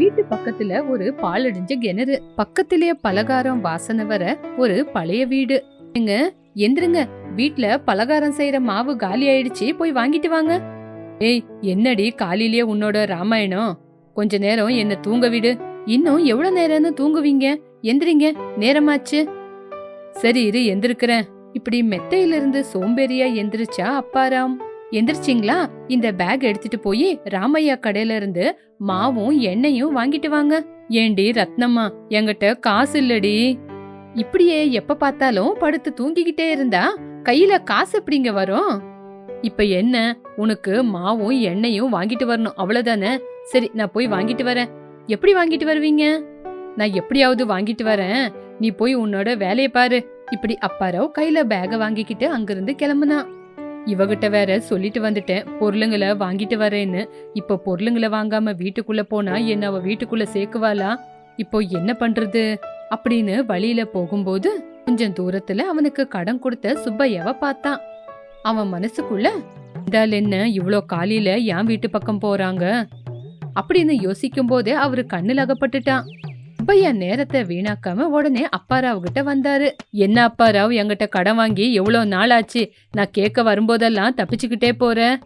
வீட்டு பக்கத்துல ஒரு பாலடைஞ்ச கிணறு. பக்கத்திலேயே பலகாரம் வாசனை வர ஒரு பழைய வீடு. எங்க எந்திருங்க. வீட்ல பலகாரம் செய்யற மாவு காலி ஆயிடுச்சு போய் வாங்கிட்டு வாங்க. ஏய் என்னடி காலையிலேயே உன்னோட ராமாயணம்? கொஞ்ச நேரம் என்ன தூங்க விடு. இன்னும் எவ்வளவு நேரம்னு தூங்குவீங்க? எந்திரிங்க நேரமாச்சு. சரி இரு எந்திருக்கிறேன். இப்படி மெத்தையிலிருந்து சோம்பேறியா எந்திரிச்சா அப்பாராம். எந்திரிச்சிங்களா? இந்த பேக் எடுத்துட்டு போய் ராமையா கடையில இருந்து மாவும் எண்ணெயும் வாங்கிட்டு வாங்க. ஏண்டி ரத்னம்மா என்கிட்ட காசு இல்லடி. இப்படியே எப்ப பார்த்தாலும் படுத்து தூங்கிக்கிட்டே இருந்தா கையில காசு எப்படிங்க வரும்? இப்ப என்ன? உனக்கு மாவும் எண்ணெயும் வாங்கிட்டு வரணும் அவ்வளவுதானே? சரி நான் போய் வாங்கிட்டு வரேன். எப்படி வாங்கிட்டு வருவீங்க? நான் எப்படியாவது வாங்கிட்டு வரேன். நீ போய் உன்னோட வேலையை பாரு. இப்படி அப்பாராவ் கையில பேக வாங்கிக்கிட்டு அங்கிருந்து கிளம்புனா. இவகிட்ட வேற சொல்லிட்டு வந்துட்டேன். பொருளுங்களை வாங்கிட்டு வரேன்னு. இப்போ பொருளுங்களை வாங்காம வீட்டுக்குள்ள போனா என்ன அவ வீட்டுக்குள்ள சேர்க்குவாளா? இப்போ என்ன பண்றது? அப்படின்னு வழியில போகும்போது கொஞ்சம் தூரத்துல அவனுக்கு கடன் கொடுத்த சுப்பையாவ பார்த்தான் அவன் மனசுக்குள்ள இதால் என்ன இவ்வளோ காலையில என் வீட்டு பக்கம் போறாங்க? அப்படின்னு யோசிக்கும் போதே அவரு கண்ணில் அகப்பட்டுட்டான். சுப்பையா நேரத்தை வீணாக்காம உடனே அப்பாராவ் கிட்ட வந்தாரு. என்ன அப்பாராவ் என்கிட்ட கடன் வாங்கி எவ்வளவு நாள் ஆச்சு நான் கேட்க வரும்போதெல்லாம் தப்பிச்சுக்கிட்டே போறேன்.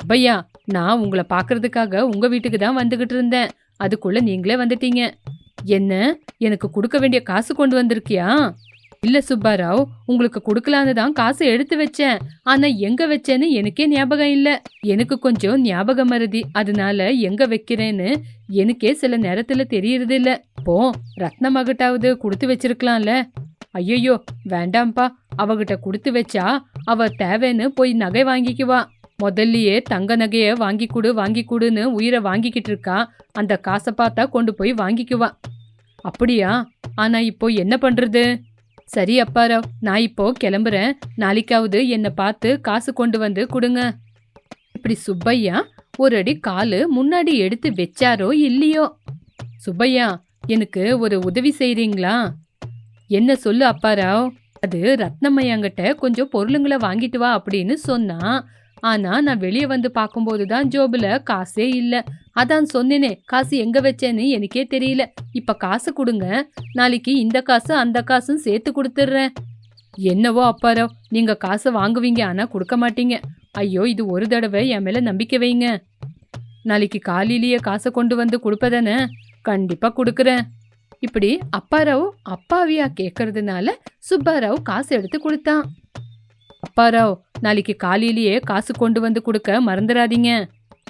சுப்பையா நான் உங்களை பார்க்கறதுக்காக உங்க வீட்டுக்கு தான் வந்துகிட்டு இருந்தேன். அதுக்குள்ள நீங்களே வந்துட்டீங்க. என்ன? எனக்கு கொடுக்க வேண்டிய காசு கொண்டு வந்திருக்கியா? இல்ல சுப்பாராவ் உங்களுக்கு கொடுக்கலான்னு தான் காசு எடுத்து வச்சேன். ஆனா எங்க வச்சேன்னு எனக்கே ஞாபகம் இல்ல. எனக்கு கொஞ்சம் ஞாபகம் மருதி. அதனால எங்க வைக்கிறேன்னு எனக்கே சில நேரத்துல தெரியறது இல்ல அப்போ ரத்னமகிட்டாவது கொடுத்து வச்சிருக்கலாம்ல. ஐயோ வேண்டாம்ப்பா. அவகிட்ட கொடுத்து வச்சா அவ தேவைன்னு போய் நகை வாங்கிக்குவா. முதல்லயே தங்க நகைய வாங்கி கொடு வாங்கி கொடுன்னு உயிரை வாங்கிக்கிட்டு இருக்கா. அந்த காசை பார்த்தா கொண்டு போய் வாங்கிக்குவா. அப்படியா? ஆனா இப்போ என்ன பண்றது? சரி அப்பாராவ் நான் இப்போ கிளம்புறேன். நாளைக்காவது என்னை பார்த்து காசு கொண்டு வந்து கொடுங்க. இப்படி சுப்பையா ஒரு அடி காலு முன்னாடி எடுத்து வச்சாரோ இல்லையோ? சுப்பையா எனக்கு ஒரு உதவி செய்றீங்களா? என்ன சொல்லு அப்பாராவ் அது ரத்னம்மையாங்கிட்ட கொஞ்சம் பொருளுங்களை வாங்கிட்டு வா அப்படின்னு சொன்னான் ஆனா நான் வெளியே வந்து பார்க்கும்போது தான் ஜோபில் காசே இல்லை. அதான் சொன்னேனே காசு எங்க வச்சேன்னு எனக்கே தெரியல. இப்ப காசு கொடுங்க. நாளைக்கு இந்த காசு அந்த காசும் சேர்த்து கொடுத்துட்றேன் என்னவோ அப்பாரோ நீங்க காசை வாங்குவீங்க ஆனா கொடுக்க மாட்டீங்க. ஐயோ இது ஒரு தடவை என் மேல நம்பிக்கை வைங்க. நாளைக்கு காலையிலேயே காசை கொண்டு வந்து கொடுப்பதானே? கண்டிப்பாக கொடுக்குறேன். இப்படி அப்பாராவ் அப்பாவியா கேட்கறதுனால சுப்பாராவ் காசு எடுத்து கொடுத்தான். அப்பாராவ் நாளைக்கு காலையிலேயே காசு கொண்டு வந்து கொடுக்க மறந்துடாதீங்க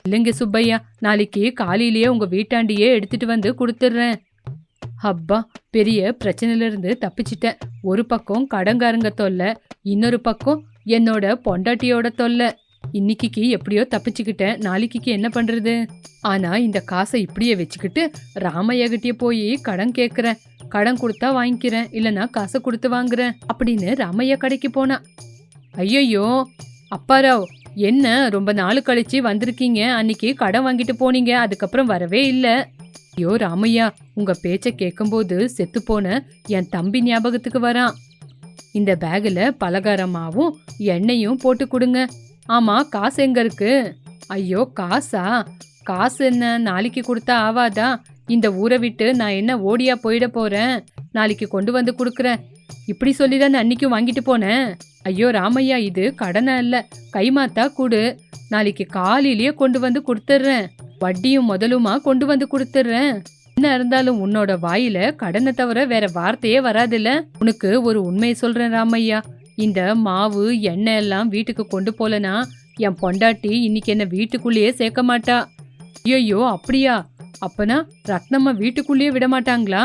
இல்லைங்க சுப்பையா நாளைக்கு காலையிலேயே உங்க வீட்டாண்டியே எடுத்துட்டு வந்து கொடுத்துட்றேன் அப்பா பெரிய பிரச்சனையில இருந்து தப்பிச்சிட்டேன். ஒரு பக்கம் கடங்காரங்க தொல்லை இன்னொரு பக்கம் என்னோட பொண்டாட்டியோட தொல்லை. இன்னைக்கு எப்படியோ தப்பிச்சுக்கிட்டேன். நாளைக்கு என்ன பண்றது? ஆனா இந்த காசை இப்படியே வச்சுக்கிட்டு ராமையா கிட்டே போய் கடன் கேட்கறேன் கடன் கொடுத்தா வாங்கிக்கிறேன். இல்லனா காசை கொடுத்து வாங்குறேன் அப்படின்னு ராமையா கடைக்கு போனா. ஐயையோ! அப்பாராவ் என்ன ரொம்ப நாள் கழிச்சு வந்திருக்கீங்க? அன்னைக்கு கடன் வாங்கிட்டு போனீங்க. அதுக்கப்புறம் வரவே இல்லை. ஐயோ ராமையா உங்க பேச்ச கேட்கும்போது செத்து போன என் தம்பி ஞாபகத்துக்கு வரான். இந்த பேக்கில் பலகாரமாவும் எண்ணெயும் போட்டு கொடுங்க. ஆமா காசு எங்க இருக்கு? ஐயோ காசா? காசு என்ன நாளைக்கு கொடுத்தா ஆவாதா? இந்த ஊரை விட்டு நான் என்ன ஓடியா போயிட போறேன்? நாளைக்கு கொண்டு வந்து கொடுக்குறேன். இப்படி சொல்லி தான் அன்னைக்கும் வாங்கிட்டு போனேன். ஐயோ ராமையா இது கடனை இல்ல. கைமாத்தா கொடு. நாளைக்கு காலையிலேயே கொண்டு வந்து கொடுத்துட்றேன். வட்டியும் முதலுமா கொண்டு வந்து கொடுத்துட்றேன். என்ன இருந்தாலும் உன்னோட வாயில கடனை தவிர வேற வார்த்தையே வராதுல்ல? உனக்கு ஒரு உண்மையை சொல்றேன் ராமையா. இந்த மாவு எண்ணெய் எல்லாம் வீட்டுக்கு கொண்டு போலனா என் பொண்டாட்டி இன்னைக்கு என்ன வீட்டுக்குள்ளேயே சேர்க்க மாட்டா. ஐயோ அப்படியா? அப்பனா ரத்னம்மா வீட்டுக்குள்ளேயே விட மாட்டாங்களா?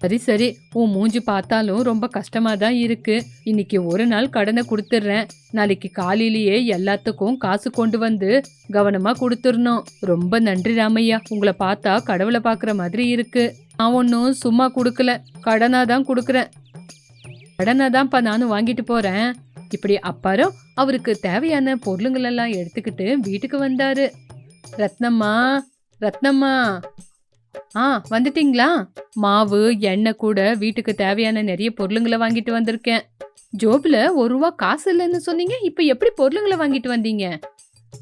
சரி சரி உன் மூஞ்சி பார்த்தாலும் ரொம்ப கஷ்டமா தான் இருக்கு. இன்னைக்கு ஒரு நாள் கடனை கொடுத்துட்றேன். நாளைக்கு காலையிலேயே எல்லாத்துக்கும் காசு கொண்டு வந்து கவனமா கொடுத்துடணும். ரொம்ப நன்றி ராமையா. உங்களை பார்த்தா கடவுளை பார்க்குற மாதிரி இருக்கு. நான் ஒன்றும் சும்மா கொடுக்கல. கடனாக தான் கொடுக்குறேன். கடனை தான்ப்பா நானும் வாங்கிட்டு போறேன். இப்படி அப்பாரம் அவருக்கு தேவையான பொருளுங்களெல்லாம் எடுத்துக்கிட்டு வீட்டுக்கு வந்தாரு. ரத்னம்மா ரத்னம்மா. ஆ வந்துட்டீங்களா? மாவு எண்ணெய் கூட வீட்டுக்கு தேவையான நிறைய பொருளுங்களை வாங்கிட்டு வந்திருக்கேன். ஜோபில் ஒரு ரூபா காசு இல்லைன்னு சொன்னீங்க இப்போ எப்படி பொருளுங்களை வாங்கிட்டு வந்தீங்க?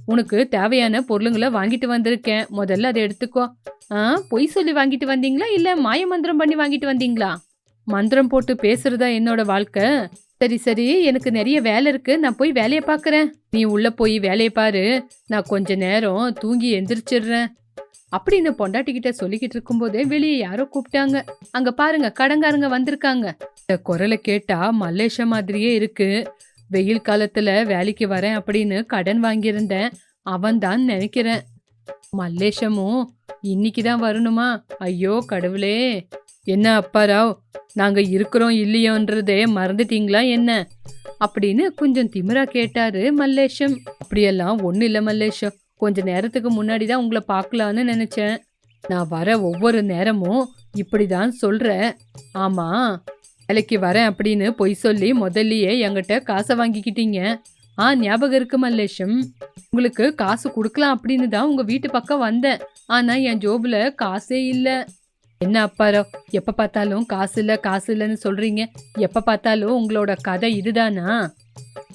உனக்கு தேவையான பொருளுங்களை வாங்கிட்டு வந்திருக்கேன். முதல்ல அதை எடுத்துக்கோ. ஆ பொய் சொல்லி வாங்கிட்டு வந்தீங்களா? இல்லை மாய மந்திரம் பண்ணி வாங்கிட்டு வந்தீங்களா? மந்திரம் போட்டு பேசுறதா என்னோட வாழ்க்கை? சரி சரி எனக்கு நிறைய வேலை இருக்கு. நான் போய் வேலையை பார்க்குறேன். நீ உள்ள போய் வேலையை பாரு. நான் கொஞ்ச நேரம் தூங்கி எந்திரிச்சிடுறேன். அப்படின்னு பொண்டாட்டிக்கிட்ட சொல்லிக்கிட்டு இருக்கும்போதே வெளியே யாரோ கூப்பிட்டாங்க. அங்க பாருங்க கடங்காரங்க வந்திருக்காங்க. இந்த குரலை கேட்டா மல்லேஷ மாதிரியே இருக்கு. வெயில் காலத்துல வேலைக்கு வரேன் அப்படின்னு கடன் வாங்கியிருந்தேன். அவன் தான் நினைக்கிறேன். மல்லேஷமும் இன்னைக்கு தான் வரணுமா? ஐயோ கடவுளே. என்ன அப்பாராவ் நாங்கள் இருக்கிறோம் இல்லையோன்றதே மறந்துட்டீங்களா என்ன? அப்படின்னு கொஞ்சம் திமிரா கேட்டாரு மல்லேஷம். அப்படியெல்லாம் ஒன்றும் இல்லை மல்லேஷம். கொஞ்ச நேரத்துக்கு முன்னாடி தான் உங்களை பார்க்கலான்னு நினச்சேன். நான் வர ஒவ்வொரு நேரமும் இப்படி தான் சொல்கிறேன் ஆமாம் வேலைக்கு வரேன் அப்படின்னு பொய் சொல்லி முதல்லயே என்கிட்ட காசை வாங்கிக்கிட்டீங்க. ஆ ஞாபகம் இருக்கு மல்லேஷம். உங்களுக்கு காசு கொடுக்கலாம் அப்படின்னு தான் உங்கள் வீட்டு பக்கம் வந்தேன். ஆனால் என் ஜோபில் காசே இல்லை. என்ன அப்பாரோ எப்ப பார்த்தாலும் காசு இல்ல காசு இல்லைன்னு சொல்றீங்க. எப்ப பார்த்தாலும் உங்களோட கதை இதுதானா?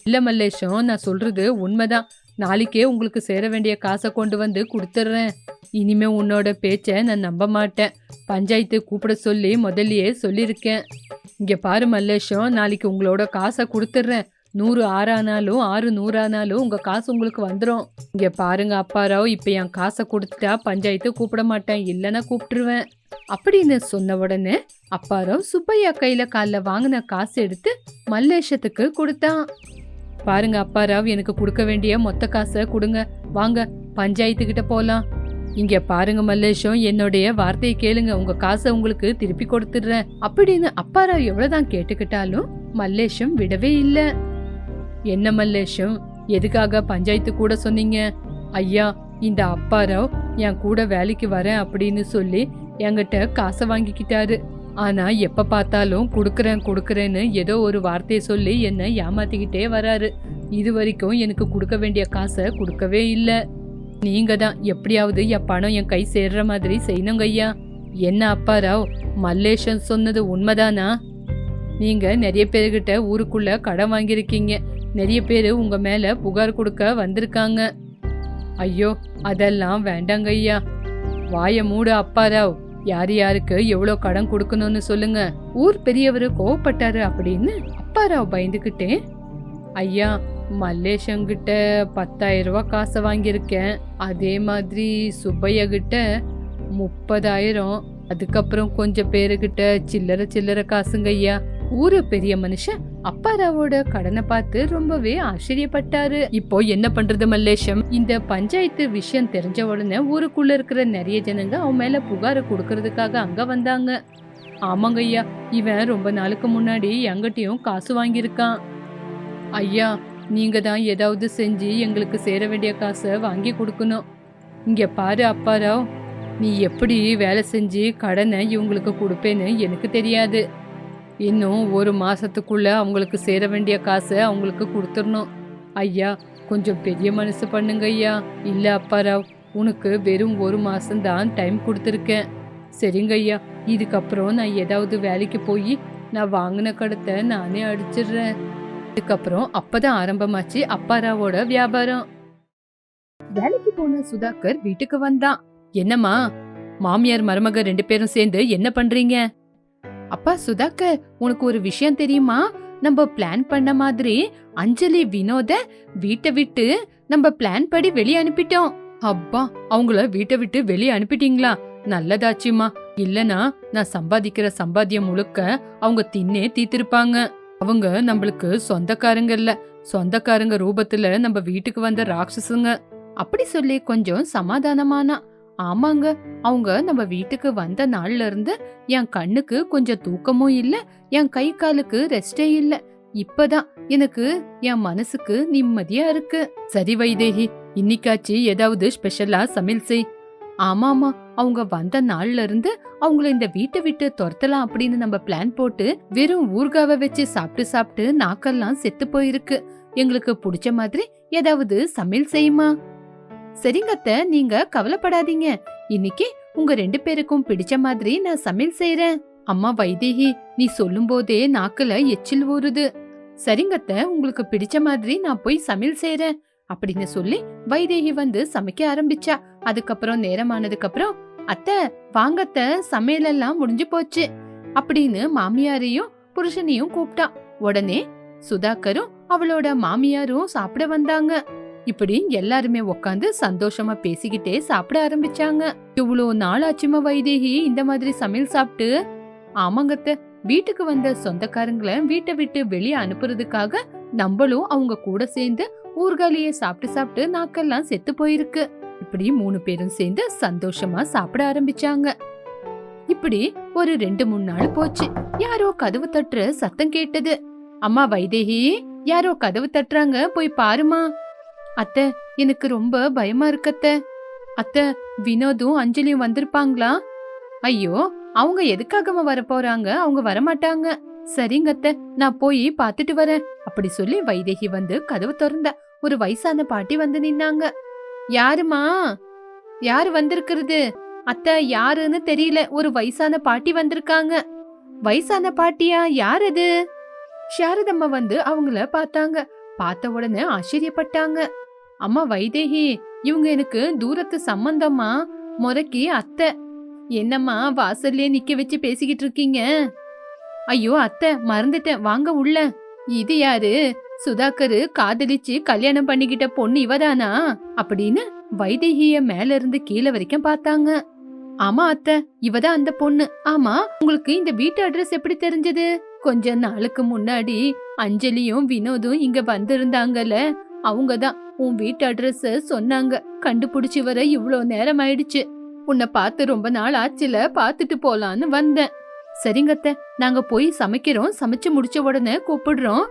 இல்ல மல்லேஷம் நான் சொல்றது உண்மைதான். நாளைக்கே உங்களுக்கு சேர வேண்டிய காசை கொண்டு வந்து கொடுத்துட்றேன் இனிமே உன்னோட பேச்சை நான் நம்ப மாட்டேன். பஞ்சாயத்து கூப்பிட சொல்லி முதல்லயே சொல்லியிருக்கேன். இங்க பாரு மல்லேஷம் நாளைக்கு உங்களோட காசை கொடுத்துட்றேன் நூறு ஆறானாலும் ஆறு நூறானாலும் உங்கள் காசு உங்களுக்கு வந்துடும் இங்கே பாருங்க அப்பாராவ் இப்போ என் காசை கொடுத்துட்டா பஞ்சாயத்து கூப்பிட மாட்டேன் இல்லைன்னா கூப்பிட்டுருவேன். அப்படின்னு சொன்ன உடனே அப்பாராவ் சுப்பையா கையில் காலில் வாங்கின காசு எடுத்து மல்லேஷத்துக்கு கொடுத்தான். பாருங்க அப்பாராவ் எனக்கு கொடுக்க வேண்டிய மொத்த காசை கொடுங்க. வாங்க பஞ்சாயத்து கிட்ட போலாம். இங்க பாருங்க மல்லேஷம் என்னுடைய வார்த்தையை கேளுங்க. உங்க காசை உங்களுக்கு திருப்பி கொடுத்துடுறேன். அப்படின்னு அப்பாராவ் எவ்வளவுதான் கேட்டுக்கிட்டாலும் மல்லேஷம் விடவே இல்லை. என்ன மல்லேஷம்? எதுக்காக பஞ்சாயத்து கூட சொன்னீங்க? ஐயா இந்த அப்பாராவ் என் கூட வேலைக்கு வரேன் அப்படின்னு சொல்லி என்கிட்ட காசை வாங்கிக்கிட்டாரு. ஆனா எப்ப பார்த்தாலும் கொடுக்குறேன் கொடுக்குறேன்னு ஏதோ ஒரு வார்த்தையை சொல்லி என்னை ஏமாத்திக்கிட்டே வராரு. இது வரைக்கும் எனக்கு கொடுக்க வேண்டிய காசை கொடுக்கவே இல்லை. நீங்க தான் எப்படியாவது என் பணம் என் கை சேர்ற மாதிரி செய்யணுங்க ஐயா. என்ன அப்பாராவ்? மல்லேஷன் சொன்னது உண்மைதானா? நீங்க நிறைய பேர்கிட்ட ஊருக்குள்ள கடன் வாங்கியிருக்கீங்க. நிறைய பேர் உங்கள் மேலே புகார் கொடுக்க வந்திருக்காங்க. ஐயோ அதெல்லாம் வேண்டாங்க ஐயா. வாய மூடு அப்பாராவ். யார் யாருக்கு எவ்வளோ கடன் கொடுக்கணும்னு சொல்லுங்க. ஊர் பெரியவர் கோவப்பட்டாரு அப்படின்னு அப்பாராவ் பயந்துக்கிட்டே ஐயா மல்லேஷங்கிட்ட பத்தாயிரம் ரூபா காசை வாங்கியிருக்கேன். அதே மாதிரி சுப்பையா கிட்ட முப்பதாயிரம். அதுக்கப்புறம் கொஞ்சம் பேருக்கிட்ட சில்லற சில்லற காசுங்க ஐயா. ஊரு பெரிய மனுஷன் அப்பாராவோட கடனை பார்த்து ரொம்பவே ஆச்சரியப்பட்டாரு. இப்போ என்ன பண்றது மல்லேஷம்? இந்த பஞ்சாயத்து விஷயம் தெரிஞ்ச உடனே ஊருக்குள்ள இருக்கிற நிறைய ஜனங்க அவன் மேல புகாரை கொடுக்கறதுக்காக அங்க வந்தாங்க. ஆமாங்க ஐயா இவன் ரொம்ப நாளுக்கு முன்னாடி எங்கிட்டயும் காசு வாங்கியிருக்கான். ஐயா நீங்க தான் ஏதாவது செஞ்சு எங்களுக்கு சேர வேண்டிய காசை வாங்கி கொடுக்கணும். இங்க பாரு அப்பாராவ் நீ எப்படி வேலை செஞ்சு கடனை இவங்களுக்கு கொடுப்பேன்னு எனக்கு தெரியாது. இன்னும் ஒரு மாதத்துக்குள்ளே அவங்களுக்கு சேர வேண்டிய காசை அவங்களுக்கு கொடுத்துடணும். ஐயா கொஞ்சம் பெரிய மனசு பண்ணுங்க ஐயா. இல்லை அப்பாராவ் உனக்கு வெறும் ஒரு மாதம்தான் டைம் கொடுத்துருக்கேன். சரிங்க ஐயா இதுக்கப்புறம் நான் ஏதாவது வேலைக்கு போய் நான் வாங்கின கடத்தை நானே அடிச்சிடுறேன். இதுக்கப்புறம் அப்பதான் ஆரம்பமாச்சு அப்பாராவோட வியாபாரம். வேலைக்கு போன சுதாகர் வீட்டுக்கு வந்தான். என்னம்மா மாமியார் மருமக ரெண்டு பேரும் சேர்ந்து என்ன பண்றீங்க? அப்பா சுதாகர் உனக்கு ஒரு விஷயம் தெரியுமா? நம்ம பிளான் பண்ண மாதிரி அஞ்சலி வினோத வீட்டை விட்டு நம்ம பிளான் படி வெளியே அனுப்பிட்டோம். அப்பா அவங்கள வீட்டை விட்டு வெளியே அனுப்பிட்டீங்களா? நல்லதாச்சுமா. இல்லனா நான் சம்பாதிக்கிற சம்பாத்தியம் முழுக்க அவங்க தின்னே தீத்திருப்பாங்க அவங்க நம்மளுக்கு சொந்தக்காரங்க இல்ல. சொந்தக்காரங்க ரூபத்துல நம்ம வீட்டுக்கு வந்த ராட்சசுங்க. அப்படி சொல்லி கொஞ்சம் சமாதானமானா. ஆமாங்க. அவங்க நம்ம வீட்டுக்கு வந்த நாள்ல இருந்து என் கண்ணுக்கு கொஞ்சம் தூக்கமும் இல்ல என் கை காலுக்கு ரெஸ்டே இல்ல. இப்பதான் எனக்கு என் மனசுக்கு நிம்மதியா இருக்கு. சரி வைதேகி இன்னைக்காச்சு ஏதாவது ஸ்பெஷலா சமையல் செய். ஆமாமா அவங்க வந்த நாள்ல இருந்து அவங்கள இந்த வீட்டை விட்டு துரத்தலாம் அப்படின்னு நம்ம பிளான் போட்டு வெறும் ஊர்காவை வச்சு சாப்பிட்டு சாப்பிட்டு நாக்கெல்லாம் செத்து போயிருக்கு. எங்களுக்கு பிடிச்ச மாதிரி ஏதாவது சமையல் செய்யுமா? சரிங்கத்த நீங்க கவலைப்படாதீங்க. இன்னைக்கு உங்க ரெண்டு பேருக்கும் பிடிச்ச மாதிரி நான் சமையல் செய்யறேன் அம்மா வைதேகி நீ சொல்லும் போதே நாக்குல எச்சில் ஊறுது. சரிங்கத்த உங்களுக்கு பிடிச்ச மாதிரி நான் போய் சமையல் செய்யறேன் அப்படின்னு சொல்லி வைதேகி வந்து சமைக்க ஆரம்பிச்சா. அதுக்கப்புறம் நேரமானதுக்கு அப்புறம் அத்தை வாங்கத்த சமையல் எல்லாம் முடிஞ்சு போச்சு. அப்படின்னு மாமியாரையும் புருஷனையும் கூப்பிட்டா. உடனே சுதாகரும் அவளோட மாமியாரும் சாப்பிட வந்தாங்க. இப்படி எல்லாருமே உட்காந்து சந்தோஷமா பேசிக்கிட்டே சாப்பிட ஆரம்பிச்சாங்க. இவ்வளோ நாள் ஆச்சுமா வைதேகி இந்த மாதிரி சமையல் சாப்பிட்டு? ஆமாங்கத்த வீட்டுக்கு வந்த சொந்தக்காரங்களை வீட்டை விட்டு வெளியே அனுப்புறதுக்காக நம்மளும் அவங்க கூட சேர்ந்து ஊர்காலியை சாப்பிட்டு சாப்பிட்டு நாக்கெல்லாம் செத்து போயிருக்கு. இப்படி மூணு பேரும் சேர்ந்து சந்தோஷமா சாப்பிட ஆரம்பிச்சாங்க. இப்படி ஒரு ரெண்டு மூணு நாள் போச்சு. யாரோ கதவு தட்டுற சத்தம் கேட்டது. அம்மா வைதேகி யாரோ கதவு தட்டுறாங்க போய் பாருமா அத்தை எனக்கு ரொம்ப பயமா இருக்கத்த. அத்தை வினோதும் அஞ்சலியும் வந்திருப்பாங்களா? ஐயோ அவங்க எதுக்காகமா வர போறாங்க அவங்க வரமாட்டாங்க. சரிங்க அத்தை நான் போய் பாத்துட்டு வரேன். அப்படி சொல்லி வைதேகி வந்து கதவு திறந்த. ஒரு வயசான பாட்டி வந்து நின்னாங்க. யாருமா யாரு வந்திருக்கிறது? அத்தை யாருன்னு தெரியல. ஒரு வயசான பாட்டி வந்திருக்காங்க. வயசான பாட்டியா? யார் அது? சாரதம்மா வந்து அவங்கள பார்த்தாங்க. பார்த்த உடனே ஆச்சரியப்பட்டாங்க. அம்மா வைதேகி இவங்க எனக்கு தூரத்து சம்பந்தம்மா முறைக்கு அத்தை. என்னம்மா வாசல்லே நிக்க வச்சு பேசிக்கிட்டு இருக்கீங்க? ஐயோ அத்தை மறந்துட்டேன். வாங்க உள்ள. இது யாரு? சுதாகரு காதலிச்சு கல்யாணம் பண்ணிக்கிட்ட பொண்ணு இவதானா? அப்படின்னு வைதேகிய மேல இருந்து கீழே வரைக்கும் பார்த்தாங்க. ஆமா அத்தை இவதான் அந்த பொண்ணு. ஆமா உங்களுக்கு இந்த வீட்டு அட்ரஸ் எப்படி தெரிஞ்சது? கொஞ்ச நாளுக்கு முன்னாடி அஞ்சலியும் வினோதும் இங்க வந்திருந்தாங்கல்ல. அவங்க தான் உன் வீட்டு அட்ரஸ் சொன்னாங்க. கண்டுபிடிச்சு வர இவ்வளோ நேரம் ஆயிடுச்சு. உன்னை பார்த்து ரொம்ப நாள் ஆச்சுல பார்த்துட்டு போலான்னு வந்தேன். சரிங்கத்த நாங்க போய் சமைக்கிறோம். சமைச்சு முடிச்ச உடனே கூப்பிடுறோம்.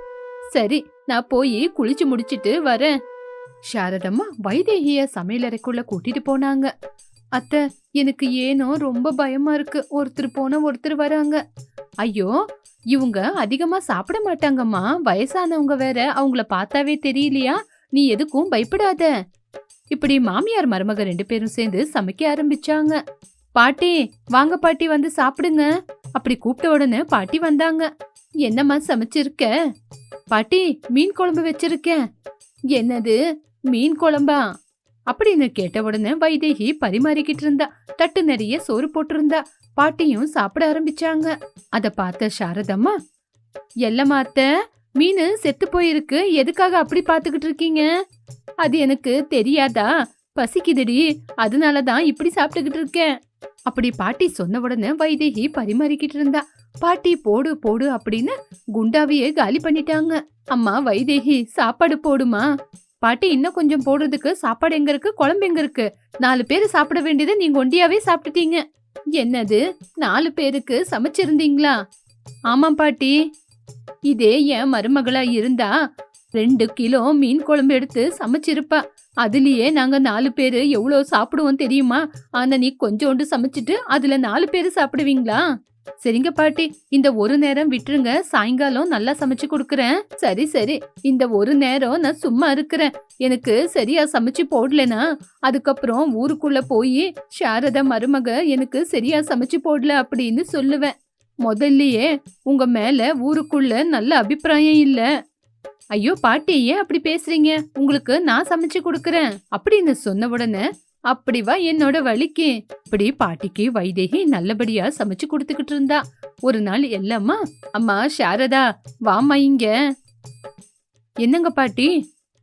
சரி நான் போய் குளிச்சு முடிச்சிட்டு வரேன். சாரதம்மா வைதேகிய சமையலறைக்குள்ள கூட்டிட்டு போனாங்க. அத்தை எனக்கு ஏனோ ரொம்ப பயமா இருக்கு. ஒருத்தர் போன ஒருத்தர் வராங்க. ஐயோ இவங்க அதிகமா சாப்பிட மாட்டாங்கம்மா. வயசானவங்க வேற அவங்கள பார்த்தாவே தெரியலையா? நீ எதுக்கும் பயப்படாத. இப்படி மாமியார் மருமக ரெண்டு பேரும் சேர்ந்து சமைக்க ஆரம்பிச்சாங்க. பாட்டி வாங்க பாட்டி வந்து சாப்பிடுங்க. அப்படி கூப்பிட்ட உடனே பாட்டி வந்தாங்க. என்னம்மா சமைச்சிருக்க? பாட்டி மீன் குழம்பு வச்சிருக்கேன். என்னது? மீன் குழம்பா? அப்படின்னு கேட்ட உடனே வைதேகி பரிமாறிக்கிட்டு இருந்தா தட்டு நிறைய சோறு போட்டிருந்தா. பாட்டியும் சாப்பிட ஆரம்பிச்சாங்க. அத பார்த்த சாரதம்மா எல்லம்மா அத்தை மீன் செத்து போயிருக்கு. எதுக்காக அப்படி பாத்துக்கிட்டு இருக்கீங்க? அது எனக்கு தெரியாதா? பசிக்குதுடி. அதனால தான் இப்படி சாப்பிட்டுக்கிட்டு இருக்கேன். அப்படி பாட்டி சொன்ன உடனே வைதேகி பரிமாறிக்கிட்டு இருந்தா பாட்டி போடு போடு அப்படின்னு குண்டாவையே காலி பண்ணிட்டாங்க. அம்மா வைதேகி சாப்பாடு போடுமா? பாட்டி இன்னும் கொஞ்சம் போடுறதுக்கு சாப்பாடு எங்க இருக்கு? குழம்பு எங்க இருக்கு? நாலு பேர் சாப்பிட வேண்டியதை நீங்க ஒண்டியாவே சாப்பிட்டுட்டீங்க. என்னது? நாலு பேருக்கு சமைச்சிருந்தீங்களா? ஆமாம் பாட்டி. இதே என் மருமகளா இருந்தா ரெண்டு கிலோ மீன் குழம்பு எடுத்து சமைச்சிருப்பா. அதுலயே நாங்க நாலு பேரு எவ்வளோ சாப்பிடுவோம் தெரியுமா? ஆனா நீ கொஞ்சோண்டு சமைச்சிட்டு அதுல நாலு பேரு சாப்பிடுவீங்களா? சரிங்க பாட்டி இந்த ஒரு நேரம் விட்டுருங்க சாயங்காலம் நல்லா சமைச்சு கொடுக்கறேன். சரி சரி இந்த ஒரு நேரம் நான் சும்மா இருக்கிறேன். எனக்கு சரியா சமைச்சு போடலனா அதுக்கப்புறம் ஊருக்குள்ள போய் சாரதா மருமக எனக்கு சரியா சமைச்சு போடல அப்படின்னு சொல்லுவேன். முதல்லயே உங்க மேல ஊருக்குள்ள நல்ல அபிப்பிராயம் இல்ல. ஐயோ பாட்டி ஏன் அப்படி பேசுறீங்க? உங்களுக்கு நான் சமைச்சு கொடுக்கறேன். அப்படின்னு சொன்ன உடனே அப்படி வா என்னோட வழிக்கு. இப்படி பாட்டிக்கு வைதேகி நல்லபடியா சமைச்சு கொடுத்துக்கிட்டு இருந்தா. ஒரு நாள் எல்லாம்மா அம்மா சாரதா வாமா இங்க. என்னங்க பாட்டி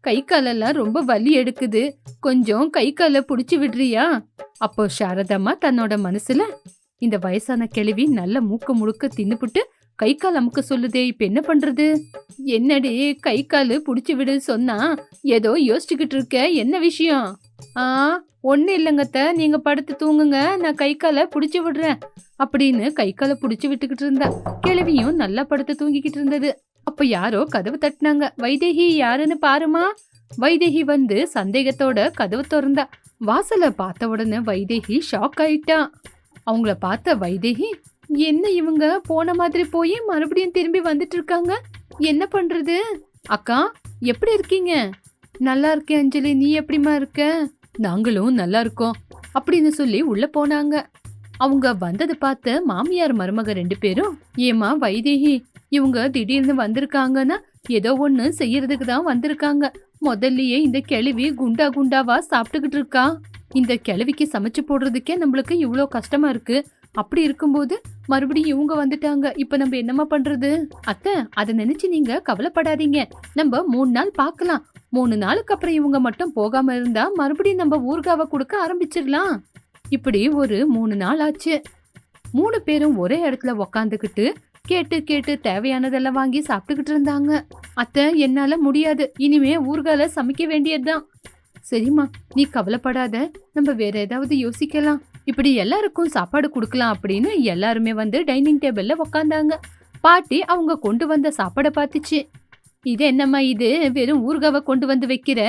கை காலெல்லாம் ரொம்ப வலி எடுக்குது. கொஞ்சம் கை காலை புடிச்சு விடுறியா? அப்போ சாரதாம்மா தன்னோட மனசுல இந்த வயசான கிழவி நல்ல மூக்க முழுக்க தின்னுபுட்டு கை கால் அமுக்க சொல்லுதே இப்ப என்ன பண்றது? என்னடி கை கால் புடிச்சு விடு சொன்னா ஏதோ யோசிச்சுக்கிட்டு இருக்க என்ன விஷயம்? ஆ ஒன்றும் இல்லைங்கத்த நீங்கள் படுத்து தூங்குங்க. நான் கை காலை பிடிச்சி விடுறேன். அப்படின்னு கை காலை பிடிச்சி விட்டுக்கிட்டு இருந்தா. கிழவியும் நல்லா படுத்து தூங்கிக்கிட்டு இருந்தது. அப்போ யாரோ கதவு தட்டினாங்க. வைதேகி யாருன்னு பாருமா? வைதேகி வந்து சந்தேகத்தோட கதவு திறந்தா. வாசலை பார்த்த உடனே வைதேகி ஷாக் ஆயிட்டா. அவங்கள பார்த்த வைதேகி என்ன இவங்க? போன மாதிரி போய் மறுபடியும் திரும்பி வந்துட்டு இருக்காங்க? என்ன பண்றது? அக்கா எப்படி இருக்கீங்க? நல்லா இருக்கேன் அஞ்சலி நீ எப்படிமா இருக்க? நாங்களும் நல்லா இருக்கோம் அப்படின்னு சொல்லி உள்ள போனாங்க. அவங்க வந்ததை பார்த்த மாமியார் மருமக ரெண்டு பேரும் ஏமா வைதேகி இவங்க திடீர்னு வந்திருக்காங்கன்னா ஏதோ ஒண்ணு செய்யறதுக்கு தான் வந்திருக்காங்க. முதல்லயே இந்த கிழவி குண்டா குண்டாவா சாப்பிட்டுக்கிட்டு இருக்கா. இந்த கிழவிக்கு சமைச்சு போடுறதுக்கே நம்மளுக்கு இவ்வளோ கஷ்டமா இருக்கு. அப்படி இருக்கும்போது மறுபடியும் இவங்க வந்துட்டாங்க. இப்ப நம்ம என்னம்மா பண்றது? அத்தை அதை நினைச்சு நீங்க கவலைப்படாதீங்க. நம்ம மூணு நாள் பார்க்கலாம். மூணு நாளுக்கு அப்புறம் இவங்க மட்டும் போகாம இருந்தா மறுபடியும் நம்ம ஊர்காவை கொடுக்க ஆரம்பிச்சிடலாம். இப்படி ஒரு மூணு நாள் ஆச்சு. மூணு பேரும் ஒரே இடத்துல உக்காந்துக்கிட்டு கேட்டு கேட்டு தேவையானதெல்லாம் வாங்கி சாப்பிட்டுக்கிட்டு இருந்தாங்க. அத்தை என்னால முடியாது. இனிமே ஊர்கால சமைக்க வேண்டியதுதான். சரிம்மா நீ கவலைப்படாத. நம்ம வேற ஏதாவது யோசிக்கலாம். இப்படி எல்லாருக்கும் சாப்பாடு கொடுக்கலாம் அப்படின்னு எல்லாருமே வந்து டைனிங் டேபிள்ல உக்காந்தாங்க. பாட்டி அவங்க கொண்டு வந்த சாப்பாடை பார்த்துச்சு. இது என்னம்மா இது? வெறும் ஊறுகாவை கொண்டு வந்து வைக்கிற?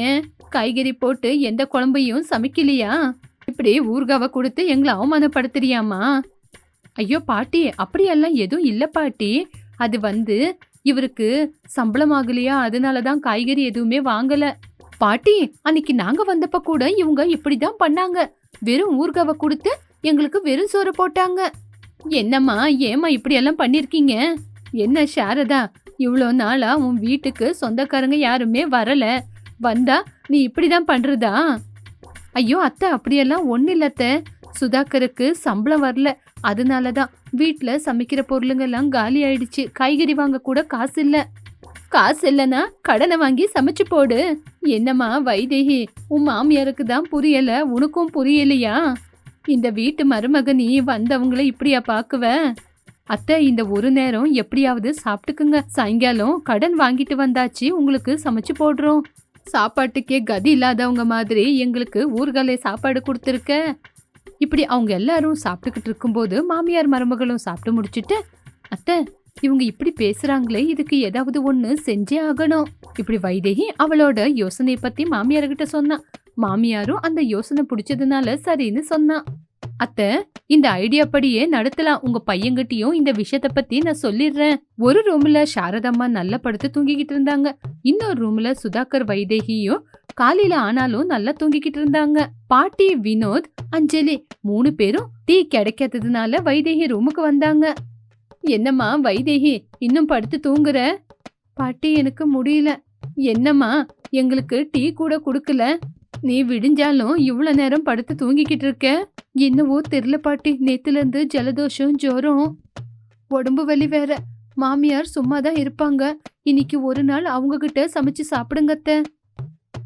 ஏன்? காய்கறி போட்டு எந்த குழம்பையும் சமைக்கலையா? இப்படி ஊறுகாவை கொடுத்து எங்களை அவமானப்படுத்துறியாமா ஐயோ பாட்டி அப்படியெல்லாம் எதுவும் இல்லை பாட்டி. அது வந்து இவருக்கு சம்பளம் ஆகலையா? அதனால தான் காய்கறி எதுவுமே வாங்கல. பாட்டி அன்னைக்கு நாங்க வந்தப்ப கூட இவங்க இப்படிதான் பண்ணாங்க. வெறும் ஊறுகாவை கொடுத்து எங்களுக்கு வெறும் சோறு போட்டாங்க. என்னம்மா ஏம்மா இப்படியெல்லாம் பண்ணியிருக்கீங்க பண்ணிருக்கீங்க? என்ன சாரதா? இவ்வளோ நாளா உன் வீட்டுக்கு சொந்தக்காரங்க யாருமே வரல. வந்தா நீ இப்படிதான் பண்றதா? ஐயோ அத்தை அப்படியெல்லாம் ஒன்றும் இல்லத்த சுதாகருக்கு சம்பளம் வரல. அதனால தான் வீட்டில் சமைக்கிற பொருளுங்கெல்லாம் காலி ஆயிடுச்சு. காய்கறி வாங்க கூட காசு இல்லை. காசு இல்லைன்னா கடனை வாங்கி சமைச்சு போடு. என்னம்மா வைதேகி உன் மாமியாருக்கு தான் புரியல உனக்கும் புரியலையா? இந்த வீட்டு மருமக நீ வந்தவங்கள இப்படியா பார்க்குவ அத்தை இந்த ஒரு நேரம் எப்படியாவது சாப்பிட்டுக்குங்க. சாயங்காலம் கடன் வாங்கிட்டு வந்தாச்சு உங்களுக்கு சமைச்சு போடுறோம். சாப்பாட்டுக்கே கதி இல்லாதவங்க மாதிரி எங்களுக்கு ஊர்களே சாப்பாடு கொடுத்துருக்க. இப்படி அவங்க எல்லாரும் சாப்பிட்டுக்கிட்டு இருக்கும்போது மாமியார் மருமகளும் சாப்பிட்டு முடிச்சிட்டு அத்தை இவங்க இப்படி பேசுறாங்களே இதுக்கு ஏதாவது ஒண்ணு செஞ்சே ஆகணும். இப்படி வைதேகி அவளோட யோசனை பத்தி மாமியார்கிட்ட சொன்னான் மாமியாரும் அந்த யோசனை பிடிச்சதுனால சரின்னு சொன்னான் அத்தை இந்த ஐடியா படியே நடத்தலாம். உங்க பையன்கிட்டயும் இந்த விஷயத்த பத்தி நான் சொல்லிடுறேன். ஒரு ரூம்ல சாரதம்மா நல்லா படுத்து தூங்கிக்கிட்டு இருந்தாங்க. இன்னொரு ரூம்ல சுதாகர் வைதேகியும் காலையில ஆனாலும் நல்லா தூங்கிக்கிட்டு இருந்தாங்க. பாட்டி வினோத் அஞ்சலி மூணு பேரும் டீ கிடைக்காததுனால வைதேகி ரூமுக்கு வந்தாங்க. என்னம்மா வைதேகி இன்னும் படுத்து தூங்குற? பாட்டி எனக்கு முடியல. என்னம்மா எங்களுக்கு டீ கூட கொடுக்கல. நீ விடிஞ்சாலும் இவ்வளோ நேரம் படுத்து தூங்கிக்கிட்டு இருக்க? என்னவோ தெரியல பாட்டி. நேத்துலேருந்து ஜலதோஷம் ஜுரம். உடம்பு வலி வேற. மாமியார் சும்மா தான் இருப்பாங்க. இன்னைக்கு ஒரு நாள் அவங்க கிட்ட சமைச்சு சாப்பிடுங்கத்த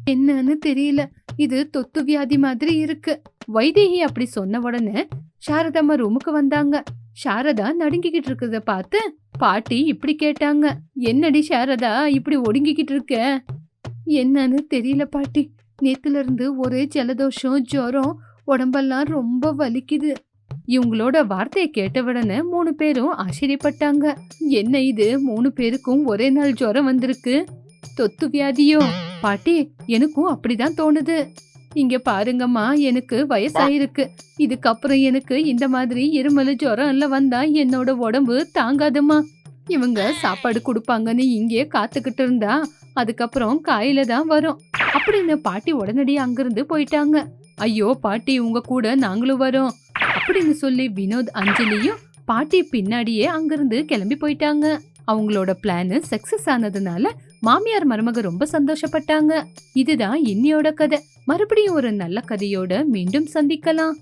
என்னன்னு தெரியல. இது தொத்து வியாதி மாதிரி இருக்கு. வைதேகி அப்படி சொன்ன உடனே சாரதாம்மா ரூமுக்கு வந்தாங்க. சாரதா நடுங்கிக்கிட்டு இருக்கிறத பார்த்து பாட்டி இப்படி கேட்டாங்க. என்னடி சாரதா இப்படி ஒடுங்கிக்கிட்டு இருக்க? என்னன்னு தெரியல பாட்டி. நேத்துல ஒரே ஜலதோஷம் ஜுரம் உடம்பெல்லாம் ரொம்ப வலிக்குது. இவங்களோட வார்த்தையை கேட்ட உடனே மூணு பேரும் ஆச்சரியப்பட்டாங்க. என்ன இது? மூணு பேருக்கும் ஒரே நாள் ஜுரம் வந்திருக்கு? தொத்து வியாதியோ? பாட்டி எனக்கும் அப்படிதான் தோணுது. இங்க பாருங்கம்மா எனக்கு வயசாயிருக்கு. இதுக்கப்புறம் எனக்கு இந்த மாதிரி இருமல் ஜுரம் எல்லாம் வந்தா என்னோட உடம்பு தாங்காதும்மா. இவங்க சாப்பாடு கொடுப்பாங்கன்னு இங்கே காத்துக்கிட்டு இருந்தா அதுக்கப்புறம் காயில தான் வரும். அப்படின்னு பாட்டி உடனடியே அங்கிருந்து போயிட்டாங்க. ஐயோ பாட்டி உங்க கூட நாங்களும் வரோம் அப்படின்னு சொல்லி வினோத் அஞ்சலியும் பாட்டி பின்னாடியே அங்கிருந்து கிளம்பி போயிட்டாங்க. அவங்களோட பிளான் சக்சஸ் ஆனதுனால மாமியார் மருமக ரொம்ப சந்தோஷப்பட்டாங்க. இதுதான் இன்னியோட கதை. மறுபடியும் ஒரு நல்ல கதையோட மீண்டும் சந்திக்கலாம்.